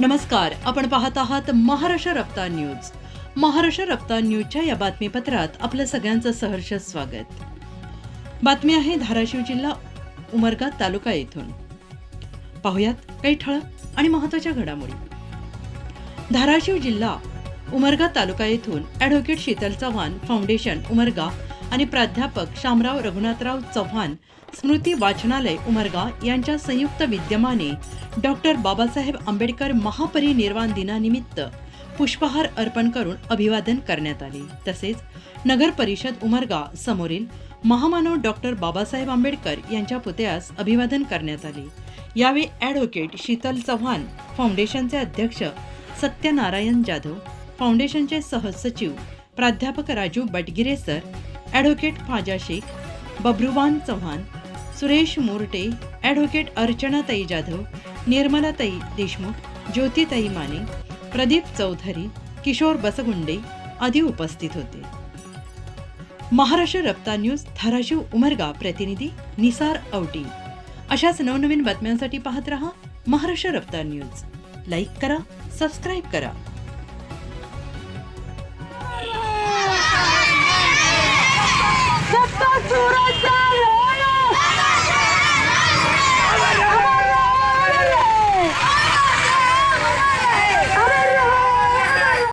नमस्कार आपण पाहत आहात महाराष्ट्र रफ्तार न्यूज. महाराष्ट्र रफ्तार न्यूजच्या या बातमीपत्रात आपलं सगळ्यांचं सहर्ष स्वागत. बातमी आहे धाराशिव जिल्हा उमरगा तालुका येथून. पाहुयात काही ठळक आणि महत्त्वाच्या घडामोडी. धाराशिव जिल्हा उमरगा तालुका येथून ॲडव्होकेट शीतल चव्हाण फाउंडेशन उमरगा आणि प्राध्यापक शामराव रघुनाथराव चव्हाण स्मृती वाचनालय उमरगा यांच्या संयुक्त विद्यमाने डॉक्टर बाबासाहेब आंबेडकर महापरिनिर्वाण दिनानिमित्त पुष्पहार अर्पण करून अभिवादन करण्यात आले. तसेच नगर परिषद उमरगा समोरील महामानव डॉक्टर बाबासाहेब आंबेडकर यांच्या पुतळ्यास अभिवादन करण्यात आले. यावेळी ॲडव्होकेट शीतल चव्हाण फाउंडेशनचे अध्यक्ष सत्यनारायण जाधव फाउंडेशनचे सहसचिव प्राध्यापक Raju Batgire sir advocate Faza Shaikh Babruvan Chavan Suresh Morte advocate Archanatai Jadhav Nirmalatai Deshmukh Jyotitai Mane Pradeep Chaudhari Kishor Basgunde आदी उपस्थित होते. महाराष्ट्र रप्ता न्यूज धाराशिव उमरगा प्रतिनिधी निसार औटी. अशाच नवनवीन बातम्यांसाठी पाहत रहा महाराष्ट्र रप्ता न्यूज. लाईक करा सबस्क्राईब करा.